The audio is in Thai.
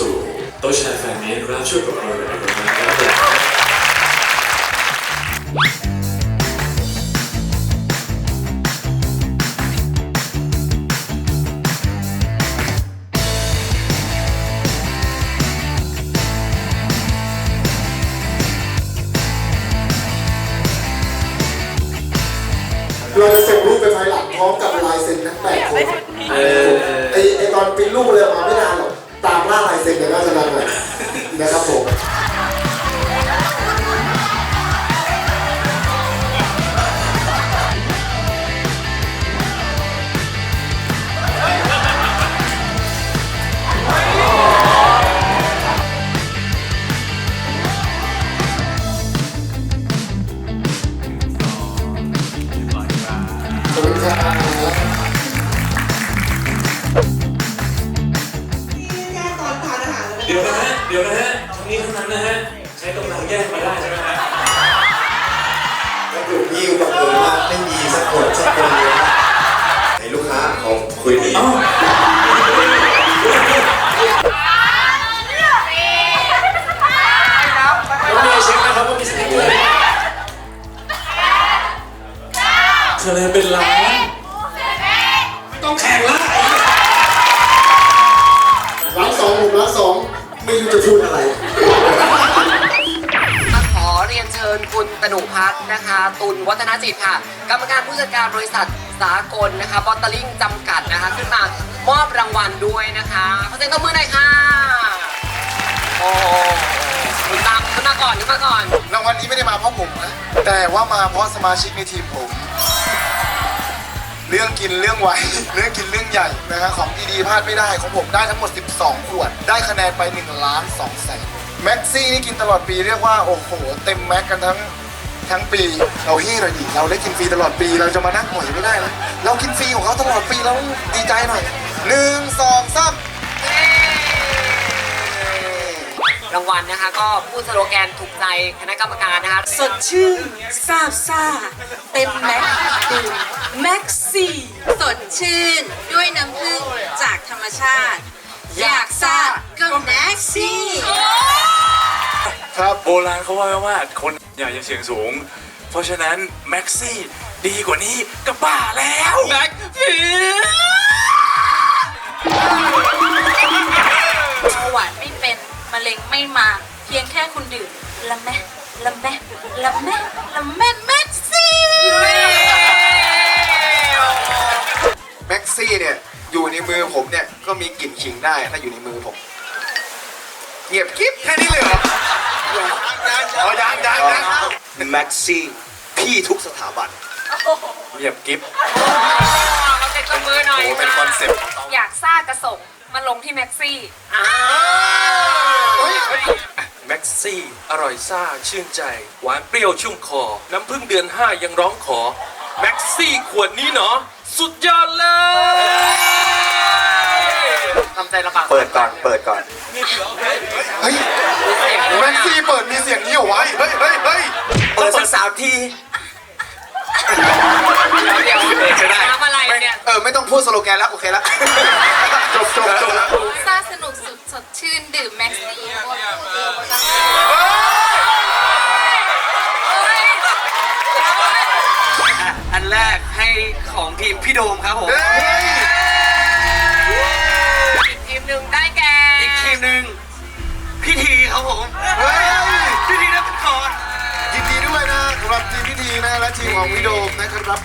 สู่โต๊ะแชร์แฟนนี้นะครับช่วยปรบมือให้กับเรานะครับเราจะส่งรูปไปภายหลังพร้อมกับลายเซ็นทั้งแปดคนเออไอไอตอนปริ้นรูปเลยออกมาไม่นานหรอก ตามล่าลายเซ็นในี่ยน่าจะนานหน่อยนะครับผม นะฮะเดี๋ยวนะฮะทั้งนี้ทั้งนั้นนะฮะ ใช้กำลังแยกมาได้ใช่ไหมฮะแล้วกลุ่มที่อยู่กับผมว่าไม่มีสักคนสักคนเลยนะให้ลูกค้าเขาคุยดีเอ้าน้องเมย์เช็คนะครับว่ามีสติกเกอร์คะแนนเป็นล้านไม่ต้องแข่งละร้านสองผมร้านสอง ไม่รู้จะพูดอะไร มาขอเรียนเชิญคุณตนุพัฒน์นะคะ ตุลวัฒนจิตค่ะ กรรมการผู้จัดการบริษัทสากลนะคะบอตเตอริ่งจำกัดนะคะ ขึ้นมามอบรางวัลด้วยนะคะขอเสียงตบมือหน่อยค่ะ โอ้โหคุณตามขึ้นมาก่อนขึ้นมาก่อน รางวัลนี้ไม่ได้มาเพราะผมนะ แต่ว่ามาเพราะสมาชิกในทีมผม เรื่องกินเรื่องไวเรื่องกินเรื่องใหญ่นะฮะของดีๆพลาดไม่ได้ของผมได้ทั้งหมด 12 ขวด ได้คะแนนไป1ล้าน2แสนแม็กซี่นี่กินตลอดปีเรียกว่าโอ้โหเต็มแม็กกันทั้งทั้งปีเราเฮ้หน่อยดิเราได้กินฟรีตลอดปีเราจะมานั่งหน่อยไม่ได้นะเรากินฟรีของเขาตลอดปีเราดีใจหน่อยหนึ่งสองสาม รางวัลนะคะ ก็พูดสโลแกนถูกใจคณะกรรมการนะคะ สดชื่นซาบซ่า เต็มแม็กซ์ดื่มแม็กซี่สดชื่นด้วยน้ำผึ้งจากธรรมชาติ อยากซ่าก็แม็กซี่ ครับโบราณเขาว่าไว้ว่าคนอย่าอย่าเสียงสูง เพราะฉะนั้นแม็กซี่ดีกว่านี้ก็บ้าแล้ว แม็กซี่ มะเร็งไม่มา เพียงแค่คุณดื่มละแม่ละแม่ละแม่ละแม่แม็กซี่แม็กซี่เนี่ยอยู่ในมือผมเนี่ยก็มีกลิ่นขิงได้ถ้าอยู่ในมือผมเงียบกิ๊บแค่นี้เลยเหรออ๋อยังยังยังแม็กซี่พี่ทุกสถาบันเงียบกิ๊บเราเซ็นตบมือหน่อยโอ้เป็นคอนเซ็ปต์ของเขาอยากซ่ากระสงมาลงที่แม็กซี่อ่าแม็กซี่ อร่อยซ่าชื่นใจ หวานเปรี้ยวชุ่มคอ น้ำพึ่งเดือน5ยังร้องขอ แม็กซี่ขวดนี้เนาะสุดยอดเลยทำใจลำบากเปิดก่อน เปิดก่อน เฮ้ยแม็กซี่เปิดมีเสียงนี้เหรอวะเฮ้ยเฮ้ยเฮ้ยเปิดสักสามทีเดี๋ยวเออใช้ได้น้ำอะไรเนี่ย เออ ไม่ต้องพูดสโลแกนแล้ว โอเคแล้ว จบจบจบแล้ว ของทีมพี่โดมครับผมเฮ้ยอีกทีมหนึ่งได้แก่อีกทีมหนึ่งพี่ทีครับผมเฮ้ย พี่ทีนักคอนยินดีด้วยนะสำหรับทีมพิธีนะและทีมของพี่โดมนะครับ